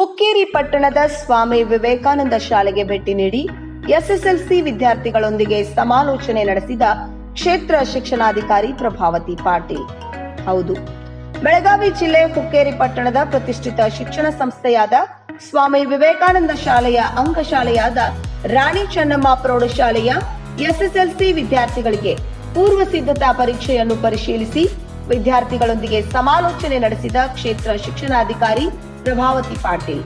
ಹುಕ್ಕೇರಿ ಪಟ್ಟಣದ ಸ್ವಾಮಿ ವಿವೇಕಾನಂದ ಶಾಲೆಗೆ ಭೇಟಿ ನೀಡಿ ಎಸ್ಎಸ್ಎಲ್ಸಿ ವಿದ್ಯಾರ್ಥಿಗಳೊಂದಿಗೆ ಸಮಾಲೋಚನೆ ನಡೆಸಿದ ಕ್ಷೇತ್ರ ಶಿಕ್ಷಣಾಧಿಕಾರಿ ಪ್ರಭಾವತಿ ಪಾಟೀಲ್. ಹೌದು, ಬೆಳಗಾವಿ ಜಿಲ್ಲೆ ಹುಕ್ಕೇರಿ ಪಟ್ಟಣದ ಪ್ರತಿಷ್ಠಿತ ಶಿಕ್ಷಣ ಸಂಸ್ಥೆಯಾದ ಸ್ವಾಮಿ ವಿವೇಕಾನಂದ ಶಾಲೆಯ ಅಂಗಶಾಲೆಯಾದ ರಾಣಿ ಚೆನ್ನಮ್ಮ ಪ್ರೌಢಶಾಲೆಯ ಎಸ್ಎಸ್ಎಲ್ಸಿ ವಿದ್ಯಾರ್ಥಿಗಳಿಗೆ ಪೂರ್ವ ಸಿದ್ಧತಾ ಪರೀಕ್ಷೆಯನ್ನು ಪರಿಶೀಲಿಸಿ ವಿದ್ಯಾರ್ಥಿಗಳೊಂದಿಗೆ ಸಮಾಲೋಚನೆ ನಡೆಸಿದ ಕ್ಷೇತ್ರ ಶಿಕ್ಷಣಾಧಿಕಾರಿ ಪ್ರಭಾವತಿ ಪಾಟೀಲ್.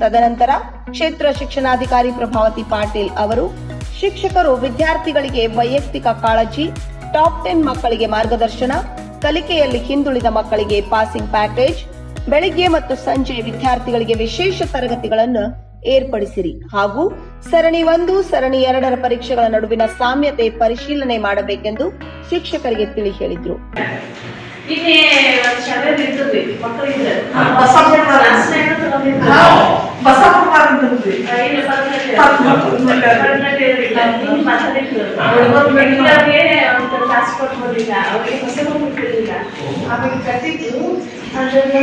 ತದನಂತರ ಕ್ಷೇತ್ರ ಶಿಕ್ಷಣಾಧಿಕಾರಿ ಪ್ರಭಾವತಿ ಪಾಟೀಲ್ ಅವರು ಶಿಕ್ಷಕರು ವಿದ್ಯಾರ್ಥಿಗಳಿಗೆ ವೈಯಕ್ತಿಕ ಕಾಳಜಿ ಟಾಪ್ ಟೆನ್ ಮಕ್ಕಳಿಗೆ ಮಾರ್ಗದರ್ಶನ ಕಲಿಕೆಯಲ್ಲಿ ಹಿಂದುಳಿದ ಮಕ್ಕಳಿಗೆ ಪಾಸಿಂಗ್ ಪ್ಯಾಕೇಜ್ ಬೆಳಿಗ್ಗೆ ಮತ್ತು ಸಂಜೆ ವಿದ್ಯಾರ್ಥಿಗಳಿಗೆ ವಿಶೇಷ ತರಗತಿಗಳನ್ನು ಏರ್ಪಡಿಸಿರಿ. ಹಾಗೂ ಸರಣಿ ಒಂದು ಸರಣಿ ಎರಡರ ಪರೀಕ್ಷೆಗಳ ನಡುವಿನ ಸಾಮ್ಯತೆ ಪರಿಶೀಲನೆ ಮಾಡಬೇಕೆಂದು ಶಿಕ್ಷಕರಿಗೆ ತಿಳಿ ಹೇಳಿದ್ರು. ಕೊಟ್ಟಿರ್ಲಿಲ್ಲ ಆಮೇಲೆ ಕಟ್ಟಿದ್ದು ಅದನ್ನ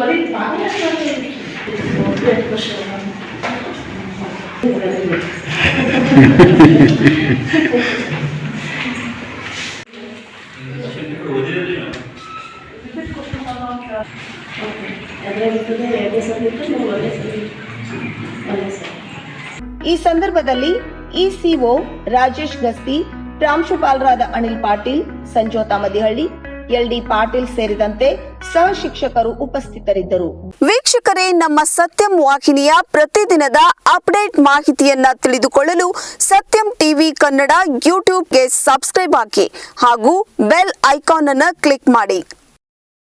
ಬರೀ ಬಾಂಗ್ಲಾ ಈ ಸಂದರ್ಭದಲ್ಲಿ ಇಸಿಒ ರಾಜೇಶ್ ಗಸ್ತಿ, ಪ್ರಾಂಶುಪಾಲರಾದ ಅನಿಲ್ ಪಾಟೀಲ್, ಸಂಜೋತಾ ಮದಿಹಳ್ಳಿ, ಎಲ್ಡಿ ಪಾಟೀಲ್ ಸೇರಿದಂತೆ ಸಹ ಶಿಕ್ಷಕರು ಉಪಸ್ಥಿತರಿದ್ದರು. ವೀಕ್ಷಕರೇ, ನಮ್ಮ ಸತ್ಯಂ ವಾಹಿನಿಯ ಪ್ರತಿದಿನದ ಅಪ್ಡೇಟ್ ಮಾಹಿತಿಯನ್ನ ತಿಳಿದುಕೊಳ್ಳಲು ಸತ್ಯಂ ಟಿವಿ ಕನ್ನಡ ಯೂಟ್ಯೂಬ್ಗೆ ಸಬ್ಸ್ಕ್ರೈಬ್ ಹಾಕಿ ಹಾಗೂ ಬೆಲ್ ಐಕಾನ್ ಅನ್ನು ಕ್ಲಿಕ್ ಮಾಡಿ.